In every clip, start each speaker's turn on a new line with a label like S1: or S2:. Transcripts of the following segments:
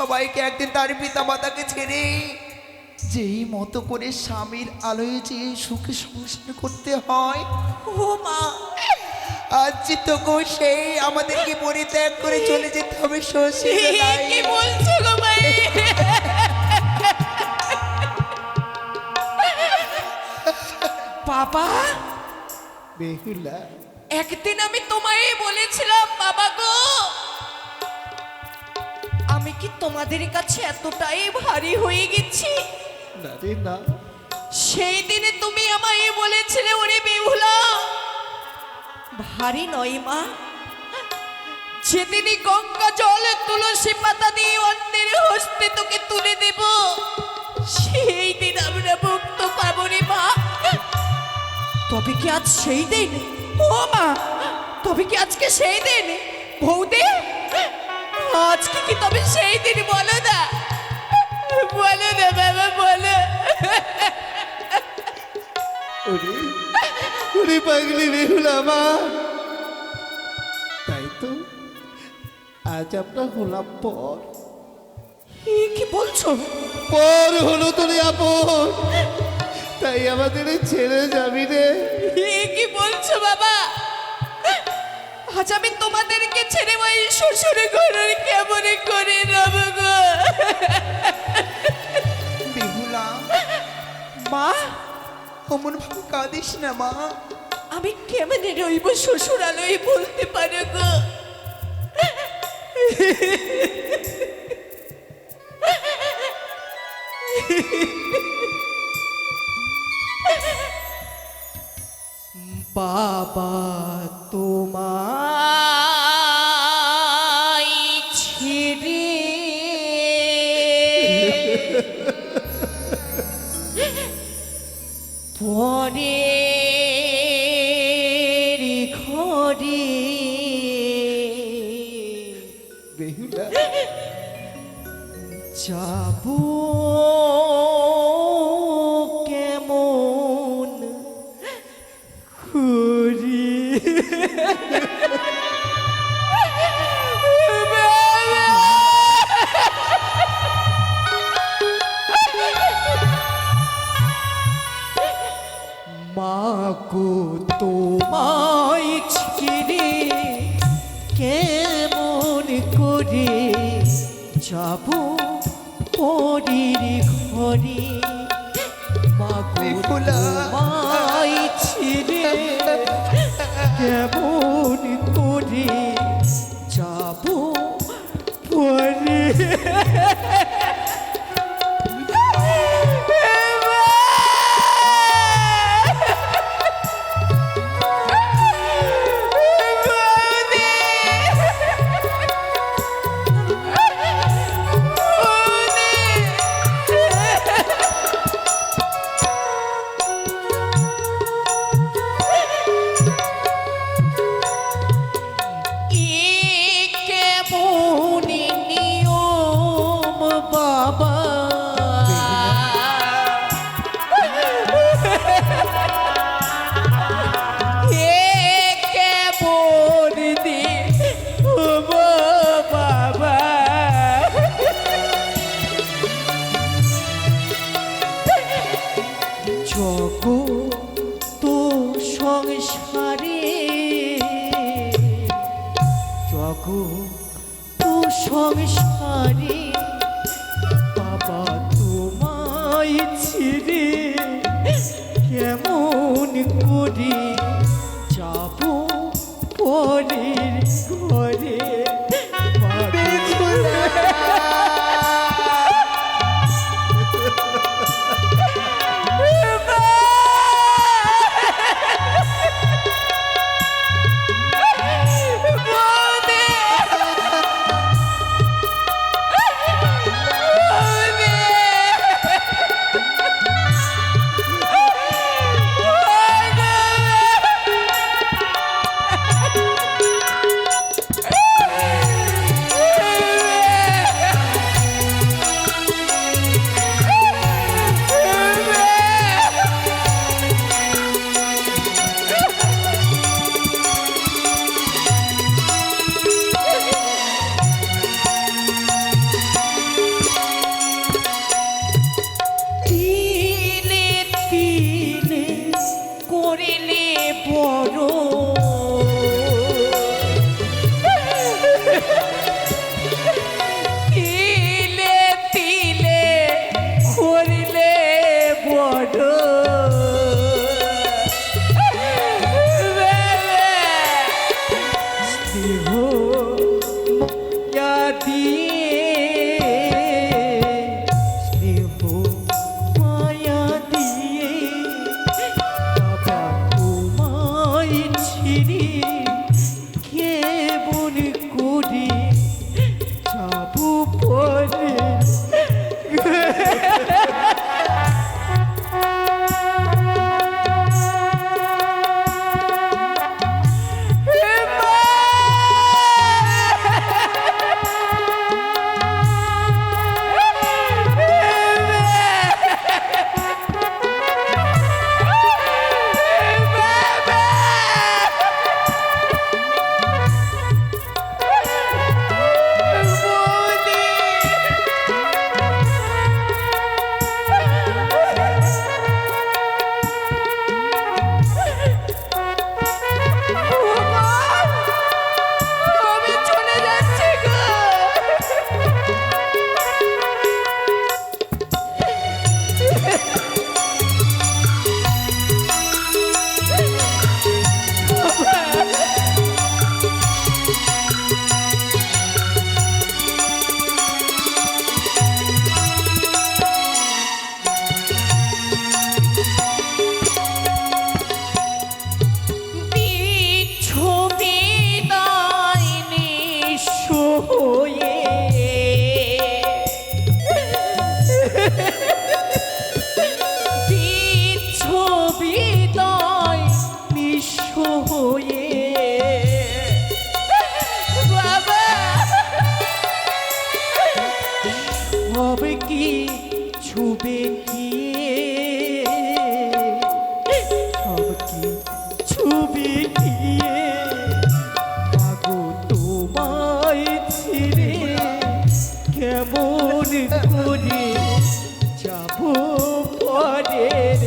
S1: সবাইকে একদিন তার পিতা মাতাকে ছেড়ে যেই মতো করে স্বামীর আলোয় যে সুখে সংসার করতে হয়।
S2: ও মা।
S1: আজ তো গো সেই আমাদেরকে পরিত্যাগ করে চলে যেতে হবে শ্বশুর
S2: কি বলছো গো ভাই বাবা
S1: বেহুলা।
S2: একদিন আমি তোমায় বলেছিলাম বাবা গো। তোমাদের কাছে এতটাই ভারী হয়ে গেছি। সেই দিনে তুমি আমায় বলেছিলে ওরে বেহুলা ভারী নয় মা। যেদিনই গঙ্গা জল তুলসী পাতা দিয়ে অন্যের হস্তে তোকে তুলে দেব সেই দিন আমরা মুক্ত পাবো রে মা। তবে কি আজ সেই দিন? ও মা তবে কি আজকে সেই দিন? বৌদি আজকে কি তবে সেই দিন বলো না? বলো না বাবা বলো।
S1: ওরে পাগলি বেহুলা আমার তাই তো আজ আমরা হলাম পর।
S2: কি বলছো?
S1: পর হলো তোরে আপন তাই আমাদের ছেড়ে যাবি রে।
S2: কি বলছো বাবা? আজ আমি তোমাদেরকে ছেড়ে ওই শ্বশুর ঘরের কেমন করে রব গো
S1: বেহুলা
S2: মা
S1: অমন ভাবে কাঁদিস না মা।
S2: আমি কেমনে রইব শ্বশুর আলোয় বলতে পারো গো? বাবা তোমায় পরীর ঘরে কেমন করে যাব পরের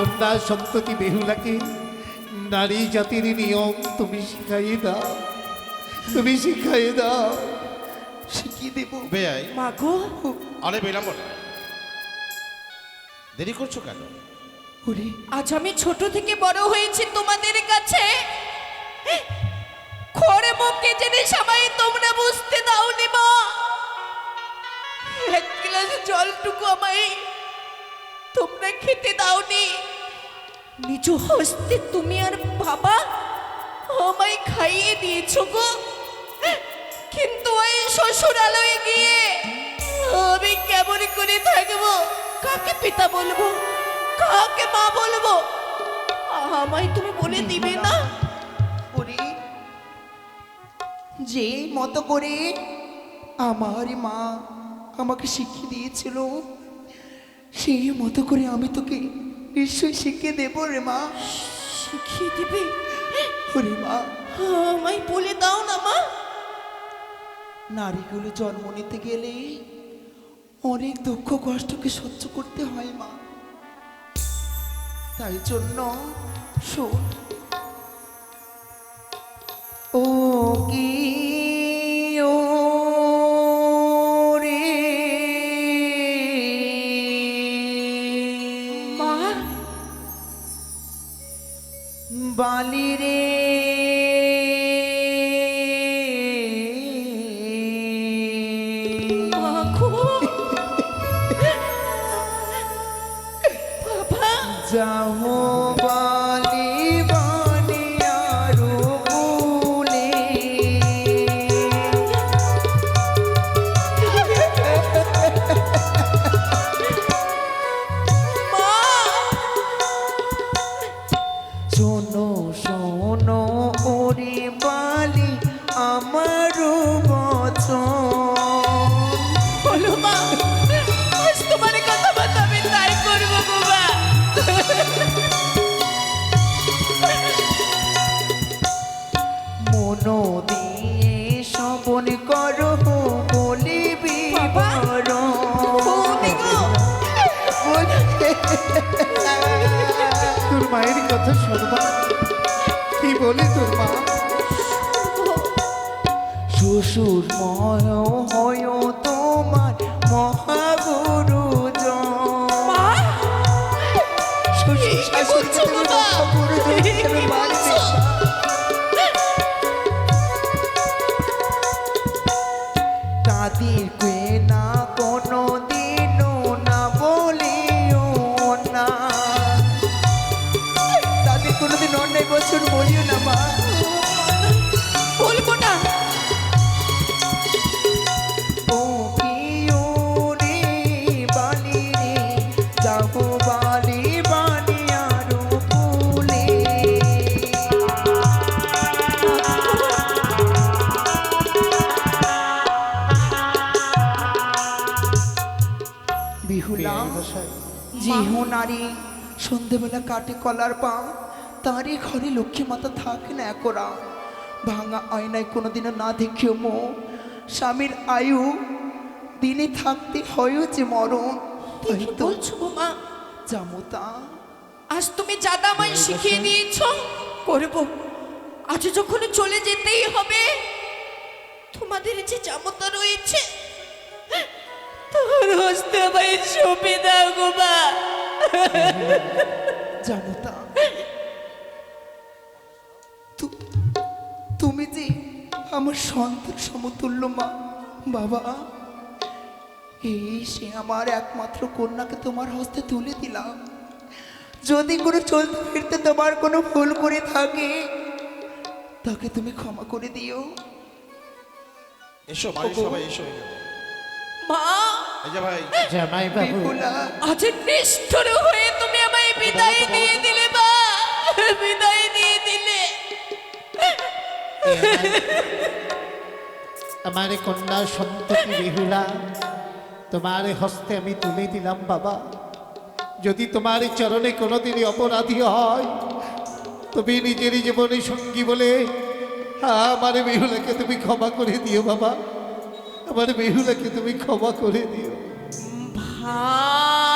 S3: কন্যা সন্ততি বেহুলাকে নারী জাতির নিয়ম তুমি শিখাইয়ে দাও তুমি শিখাইয়ে দাও।
S1: শিখিয়ে দেবো।
S4: বেআই
S2: মাগো
S4: আরে বিলম্ব না দেরি করছ কেন?
S1: ওরে
S2: আজ আমি ছোট থেকে বড় হয়েছি তোমাদের কাছে। খড়ে মুখে জেনে সবাই তোমরা বুঝতে দাওনি মা। এক গ্লাস জলটুকু আমায় তোমরা খেতে দাওনি। নিজ হস্তে তুমি আর বাবা আমায় খাইয়ে দিয়েছ গো। কিন্তু ওই শ্বশুরালয়ে গিয়ে আমি কেমন করে থাকব? কাকে পিতা বলব? কাকে মা বলব? আমায় তুমি বলে দিবে না?
S1: যে মতো করে আমার মা আমাকে শিখিয়ে দিয়েছিল, সেই মতো করে আমি তোকে নিশ্চয়ই শিখিয়ে দেবো রে মা
S2: শিখিয়ে দিবে
S1: ওরে মা
S2: আমায় বলে দাও না মা
S1: নারীগুলো জন্ম নিতে গেলে অনেক দুঃখ কষ্টকে সহ্য করতে হয় মা। তাই জন্য শোন। ও Everybody. জিহু নারী সন্ধেবেলা কাটে কলার পাম তারই ঘরে লক্ষ্মী মাতা থাকে না একরা। ভাঙা আয়নায় কোনোদিনও না দেখিও মো। স্বামীর আয়ু দিনে থাকতে হয়ও যে মরণ। তাই তো
S2: বলছো গো মা?
S1: জামুতা
S2: আজ তুমি জাদামাই শিখিয়ে দিয়েছ। করব। আজ যখন চলে যেতেই হবে তোমাদের যে জামতা রয়েছে তোর হস্তে আমায় সঁপে দাও গো মা।
S1: তুমি যে আমার সন্তান সমতুল্য মা বাবা এই সে আমার একমাত্র কন্যাকে তোমার হস্তে তুলে দিলাম। যদি কোনো চলতে ফিরতে তোমার কোনো ভুল করে থাকে তাকে তুমি ক্ষমা করে দিও।
S4: এসো বাড়ির সবাই এসো।
S2: মা!
S4: ভাই
S3: জামাই বাবু।
S2: আজ নিষ্ঠুর হয়ে তুমি আমায় বিদায় দিয়ে দিলে মা বিদায় দিয়ে দিলে।
S3: আমার কন্যা সন্ততি বেহুলা তোমার হস্তে আমি তুলে দিলাম বাবা। যদি তোমার এই চরণে কোনোদিনই অপরাধী হয় তুমি নিজের জীবনে সঙ্গী বলে আমার বেহুলাকে তুমি ক্ষমা করে দিও বাবা। আমার বেহুলাকে তুমি ক্ষমা করে দিও।
S2: ভালো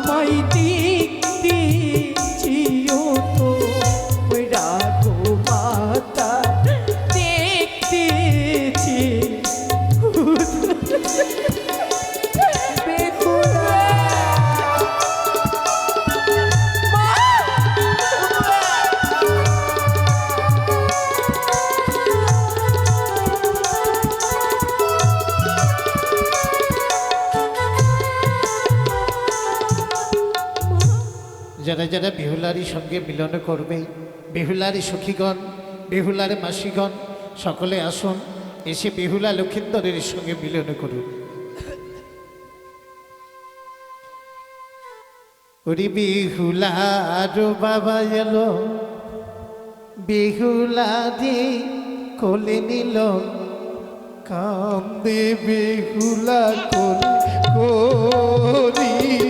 S2: আমায়
S3: বেহুলারই সঙ্গে মিলন করবে। বেহুলারই সখীগণ, বেহুলার মাসিগণ, সকলে আসুন, এসে বেহুলা লক্ষিন্দরের সঙ্গে মিলন করুন। ওরে বেহুলা আরও বাবা এলো, বেহুলা দি কোলে নিল। কান্দে বেহুলা কোল করিয়া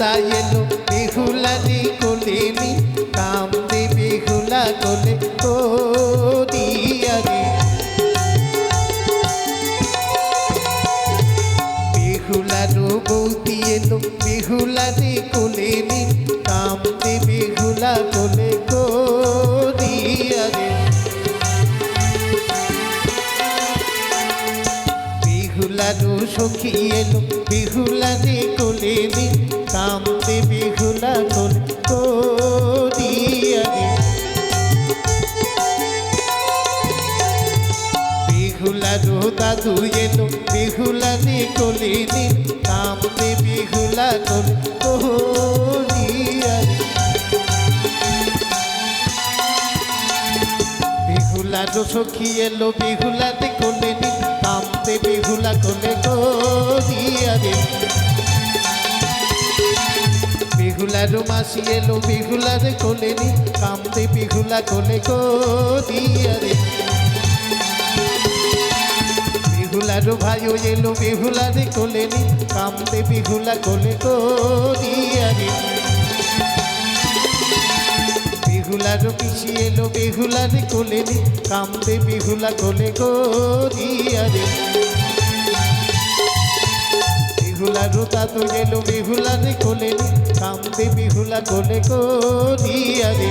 S3: এলো বেহুলারে কোলে নি কামদে বেহুলা কোলে করিয়ারে বেহুলারো বৌতি এলো বেহুলারে কোলে নি কামদে বিহুলা কোলে সখী এলো বেহুলারে কোলে নি কামদে বেহুলা কোলে করিয়ারে বেহুলারো দাদু এলো বেহুলারে কোলে নি কামদে বেহুলা কোলে করিয়ারে বেহুলারো সখী এলো বেহুলাতে কোলে নি কামদে বেহুলা কোলে করিয়ারে বেহুলারো মাসি এলো, বেহুলারে কোলে নি, কামদে বেহুলা কোলে করিয়ারে বেহুলারো ভাইও এলো, বেহুলারে কোলে নি, কামদে বেহুলা কোলে করিয়ারে বেহুলারো পিসি এলো বেহুলারে কোলে নি কামদে বেহুলা কোলে করিয়ারে বেহুলারো দাদু এলো বেহুলারে কোলে নি কামদে বেহুলা কোলে করিয়ারে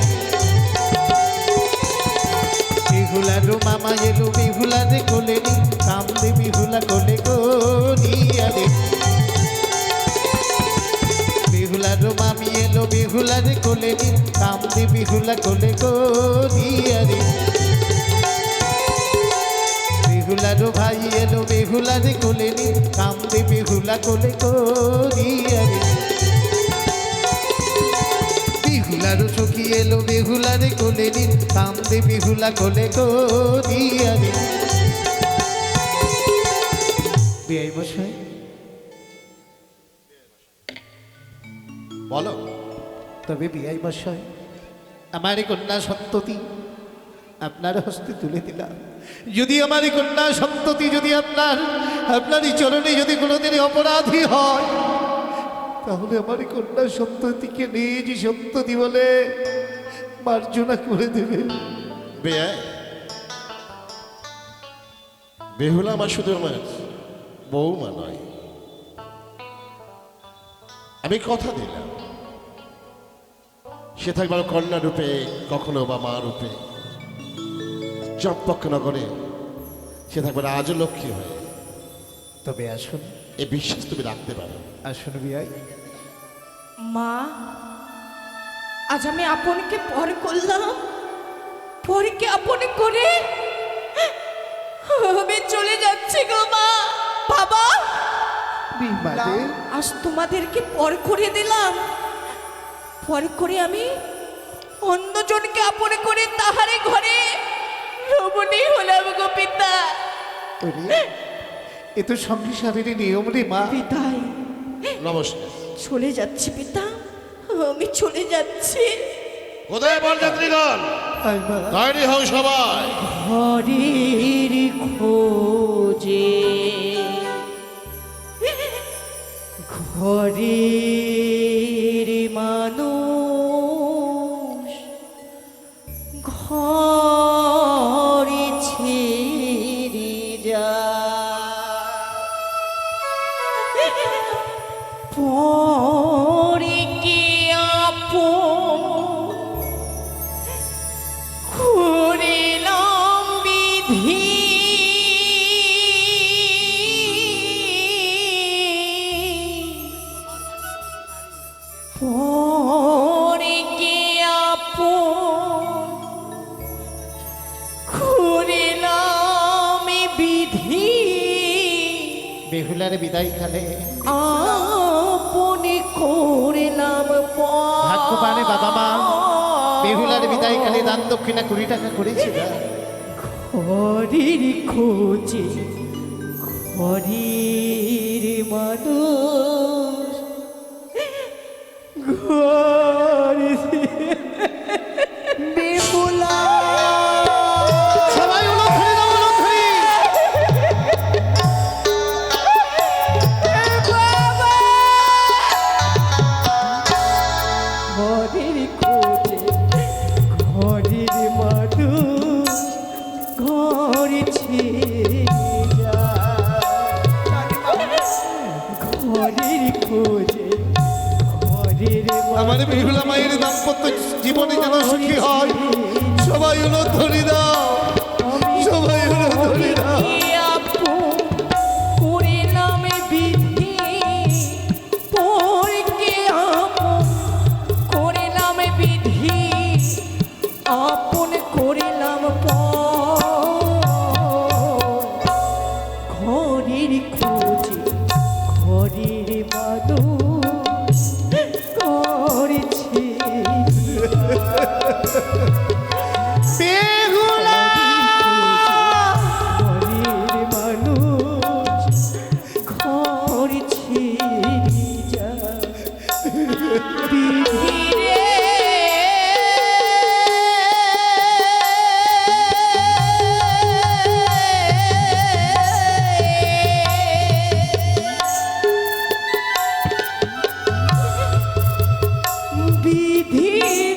S3: বেহুলারো মামা এলো বেহুলারে কোলে নি কামদে বেহুলা কোলে করিয়ারে বেহুলারো মামি বেহুলারে কোলে নি কামদে বেহুলা কোলে করিয়ারে বেহুলারো ভাই এলো, বেহুলারে কোলে নি কামদে বেহুলা কোলে করিয়ারে বেহুলারো সখী এলো, বেহুলারে কোলে নি কামদে বেহুলা কোলে করিয়ারে তবে বিয়াই মশাই, আমার কন্যা সন্ততি আপনার হস্তে তুলে দিলাম। যদি আমার কন্যা সন্ততি যদি আপনার আপনার এই চরণে যদি কোনোদিন অপরাধী হয়, তাহলে আমার কন্যা সন্ততিকে নিজ সন্ততি বলে মার্জনা করে দেবে
S4: বেয়াই, বেহুলা আমার শুধু আমার বৌমা নয়। আমি কথা দিলাম। সে থাকবে আমার কন্যা রূপে কখনো বা মা রূপে। চম্পকনগরে সে থাকবে রাজলক্ষ্মী হয়ে।
S3: তবে আসুন।
S4: এ বিশ্বাস তুমি রাখতে পারো।
S3: আসুন বিয়াই।
S2: মা আজ আমি আপনকে পর করলাম। পরকে আপন করে আমি চলে যাচ্ছি গো মা। বাবা! আজ তোমাদেরকে পর করে দিলাম। পর করে আমি অন্যজনকে আপন করে তাহারে ঘরে রমণী হলাম গো পিতা।
S3: এ তো সংসারের নিয়ম রে মা।
S2: পিতাই।
S4: নমস্কার।
S2: চলে যাচ্ছি পিতা আমি চলে যাচ্ছি।
S4: কোথায় বরযাত্রীগণ? তৈরি হও সবাই।
S2: হরির খোঁজে। ঘরের মানুষ ঘরের খোঁজে ঘরের মানুষ। ঘরে বিধিরে